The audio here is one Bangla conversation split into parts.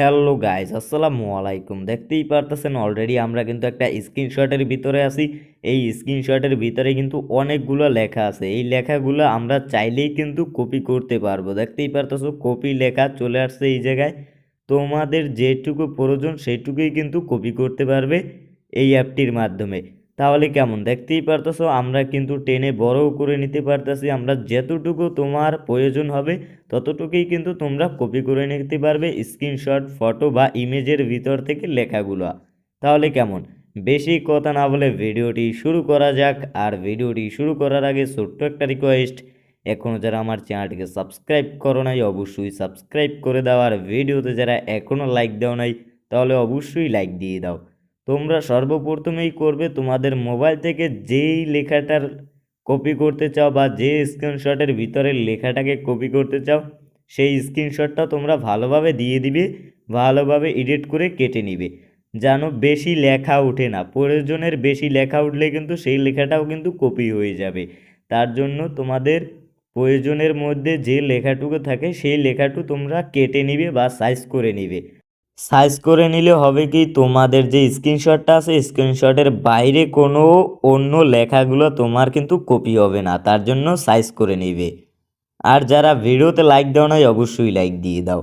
হ্যালো গাইস আসসালামু আলাইকুম। দেখতেই পারতেছেন অলরেডি আমরা কিন্তু একটা স্ক্রিনশটের ভিতরে আছি। এই স্ক্রিনশটের ভিতরে কিন্তু অনেকগুলো লেখা আছে। এই লেখাগুলো আমরা চাইলেই কিন্তু কপি করতে পারব। দেখতেই পারতেছো কপি লেখা চলে আসছে এই জায়গায়। তোমাদের যেটুকু প্রয়োজন সেইটুকুই কিন্তু কপি করতে পারবে এই অ্যাপটির মাধ্যমে। তাহলে কেমন? দেখতেই পারতেছো, আমরা কিন্তু টেনে বড়ও করে নিতে পারতেছি। আমরা যতটুকু তোমার প্রয়োজন হবে, ততটুকুই কিন্তু তোমরা কপি করে নিতে পারবে স্ক্রিনশট ফটো বা ইমেজের ভিতর থেকে লেখাগুলো। তাহলে কেমন? বেশি কথা না বলে ভিডিওটি শুরু করা যাক। আর ভিডিওটি শুরু করার আগে ছোট্ট একটা রিকোয়েস্ট এখনও যারা আমার চ্যানেলটিকে সাবস্ক্রাইব করো নাই, অবশ্যই সাবস্ক্রাইব করে দাও। আর ভিডিওতে যারা এখনও লাইক দাও নাই, তাহলে অবশ্যই লাইক দিয়ে দাও। তোমরা সর্বপ্রথমেই করবে তোমাদের মোবাইল থেকে যেই লেখাটার কপি করতে চাও বা যে স্ক্রিনশটের ভিতরের লেখাটাকে কপি করতে চাও, সেই স্ক্রিনশটটা তোমরা ভালোভাবে দিয়ে দিবে, ভালোভাবে এডিট করে কেটে নিবে। যেন বেশি লেখা ওঠে না, প্রয়োজনের বেশি লেখা উঠলে কিন্তু সেই লেখাটাও কিন্তু কপি হয়ে যাবে। তার জন্য তোমাদের প্রয়োজনের মধ্যে যে লেখাটুকু থাকে, সেই লেখাটু তোমরা কেটে নিবে বা সাইজ করে নিবে। সাইজ করে নিলে হবে কি তোমাদের যে স্ক্রিনশটটা আছে স্ক্রিনশটের বাইরে কোনো অন্য লেখাগুলো তোমার কিন্তু কপি হবে না, তার জন্য সাইজ করে নিবে। আর যারা ভিডিওতে লাইক দাও নাই অবশ্যই লাইক দিয়ে দাও।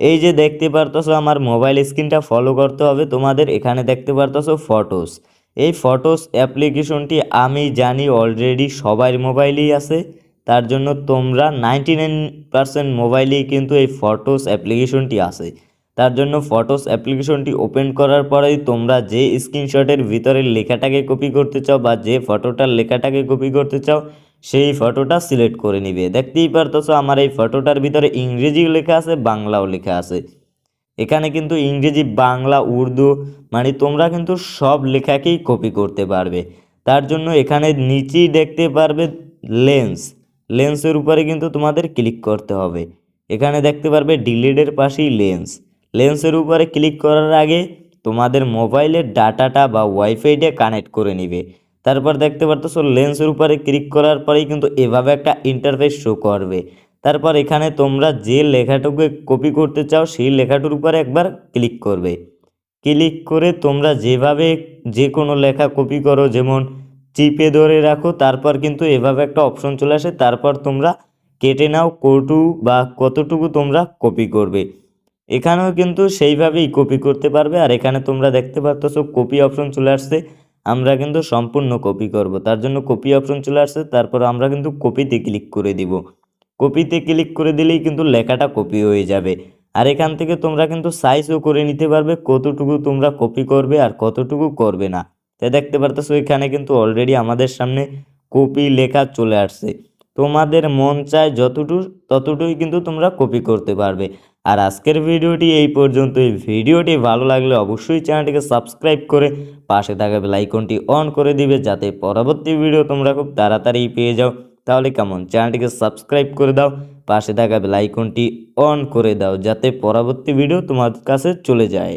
এই যে দেখতে পারতেছো আমার মোবাইল স্ক্রিনটা ফলো করতে হবে, তোমাদের এখানে দেখতে পারতেছো ফটোস এই ফটোস অ্যাপ্লিকেশনটি আমি জানি অলরেডি সবার মোবাইলেই আছে, তার জন্য তোমরা নাইনটি নাইন পার্সেন্ট মোবাইলেই কিন্তু এই ফটোস অ্যাপ্লিকেশনটি আছে। তার জন্য ফটোস অ্যাপ্লিকেশনটি ওপেন করার পরেই তোমরা যে স্ক্রিনশটের ভিতরে লেখাটাকে কপি করতে চাও বা যে ফটোটার লেখাটাকে কপি করতে চাও, সেই ফটোটা সিলেক্ট করে নিবে। দেখতেই পারতেছো আমার এই ফটোটার ভিতরে ইংরেজিও লেখা আছে, বাংলাও লেখা আছে। এখানে কিন্তু ইংরেজি, বাংলা, উর্দু মানে তোমরা কিন্তু সব লেখাকেই কপি করতে পারবে। তার জন্য এখানে নিচেই দেখতে পারবে লেন্স। লেন্সের উপরে কিন্তু তোমাদের ক্লিক করতে হবে। এখানে দেখতে পারবে ডিলিটের পাশেই লেন্স। লেন্সের উপরে ক্লিক করার আগে তোমাদের মোবাইলের ডাটাটা বা ওয়াইফাইটা কানেক্ট করে নিবে। তারপর দেখতে পারতেছো, লেন্সের উপরে ক্লিক করার পরেই কিন্তু এভাবে একটা ইন্টারফেস শো করবে। তারপর এখানে তোমরা যে লেখাটুকু কপি করতে চাও, সেই লেখাটুর উপরে একবার ক্লিক করবে। ক্লিক করে তোমরা যেভাবে যে কোনো লেখা কপি করো, যেমন চিপে ধরে রাখো, তারপর কিন্তু এভাবে একটা অপশন চলে আসে। তারপর তোমরা কেটে নাও কটু বা কতটুকু তোমরা কপি করবে। এখানেও কিন্তু সেইভাবেই কপি করতে পারবে। আর এখানে তোমরা দেখতে পারতেছো কপি অপশন চলে আসছে। আমরা কিন্তু সম্পূর্ণ কপি করব। তার জন্য কপি অপশন চলে আসছে। তারপর আমরা কিন্তু কপিতে ক্লিক করে দিব। কপিতে ক্লিক করে দিলেই কিন্তু লেখাটা কপি হয়ে যাবে। আর এখান থেকে তোমরা কিন্তু সাইজও করে নিতে পারবে। কতটুকু তোমরা কপি করবে আর কতটুকু করবে না। তাই দেখতে পারতেছো এখানে কিন্তু অলরেডি আমাদের সামনে কপি লেখা চলে আসছে। তোমাদের মন চায় যতটুকু ততটুকুই কিন্তু তোমরা কপি করতে পারবে। আর আজকের ভিডিওটি এই পর্যন্ত এই ভিডিওটি ভালো লাগলে অবশ্যই চ্যানেলটিকে সাবস্ক্রাইব করে পাশে থাকা বেলাইকনটি অন করে দিবে যাতে পরবর্তী ভিডিও তোমরা খুব তাড়াতাড়ি পেয়ে যাও। তাহলে কেমন? চ্যানেলটিকে সাবস্ক্রাইব করে দাও, পাশে থাকা বেলাইকনটি অন করে দাও যাতে পরবর্তী ভিডিও তোমার কাছে চলে যায়।